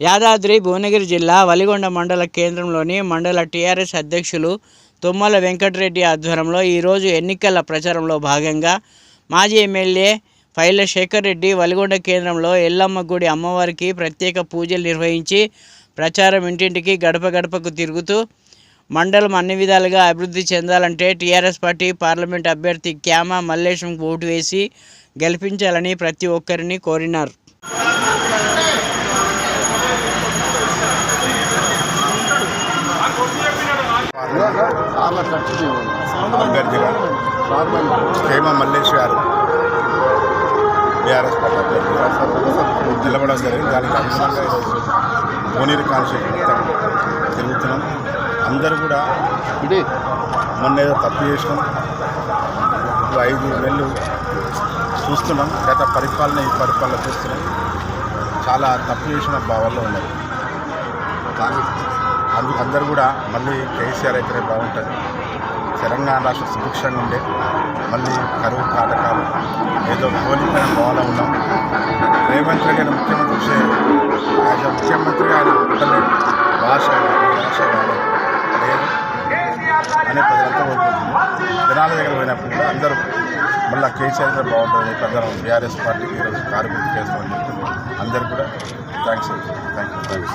యాదాద్రి భువనగిరి జిల్లా వలిగొండ మండల కేంద్రంలోని మండల టీఆర్ఎస్ అధ్యక్షులు తుమ్మల వెంకటరెడ్డి ఆధ్వర్యంలో ఈరోజు ఎన్నికల ప్రచారంలో భాగంగా మాజీ ఎమ్మెల్యే ఫైల శేఖర్ రెడ్డి వలిగొండ కేంద్రంలో ఎల్లమ్మ గుడి అమ్మవారికి ప్రత్యేక పూజలు నిర్వహించి ప్రచారం ఇంటింటికి గడప గడపకు తిరుగుతూ మండలం అన్ని విధాలుగా అభివృద్ధి చెందాలంటే టీఆర్ఎస్ పార్టీ పార్లమెంట్ అభ్యర్థి క్యామా మల్లేశం ఓటు వేసి గెలిపించాలని ప్రతి ఒక్కరిని కోరినారు. అభ్యర్థిగా హేమ మల్లేష్ గారు. బీఆర్ఎస్ పార్టీ నిలబడడం జరిగింది. దానికి అనుగుణంగా ఈరోజు కోనేరు కాన్స్టిట్యూషన్ తిరుగుతున్నాం అందరూ కూడా మొన్న ఏదో తప్పు చేసినాం. ఇప్పుడు ఐదు నెలలు చూస్తున్నాం. గత పరిపాలన ఈ పరిపాలన చూస్తున్నాం. చాలా తప్పు చేసిన భావాల్లో ఉన్నారు అందుకు అందరూ కూడా మళ్ళీ కేసీఆర్ అయితేనే బాగుంటుంది. తెలంగాణ రాష్ట్ర సుభిక్షంగా ఉండే మళ్ళీ కరువు కాటకాలు ఏదో కోల్పోయిన భావన ఉన్నాం. రేవంత్ రెడ్డి ముఖ్యమంత్రి విషయం యాజ్ అ ముఖ్యమంత్రిగా ఆయన ఉండలేడు భాష కానీ భాష కానీ లేదు. అనే ప్రజలంతా కోరుకుంటున్నారు జనాల దగ్గర పోయినప్పుడు కూడా అందరూ మళ్ళీ కేసీఆర్ బాగుంటుంది చెప్పి అందరం బీఆర్ఎస్ పార్టీకి ఈరోజు కార్యక్రమం చేస్తామని చెప్తున్నారు అందరు కూడా థ్యాంక్స్ థ్యాంక్ యూ. థ్యాంక్స్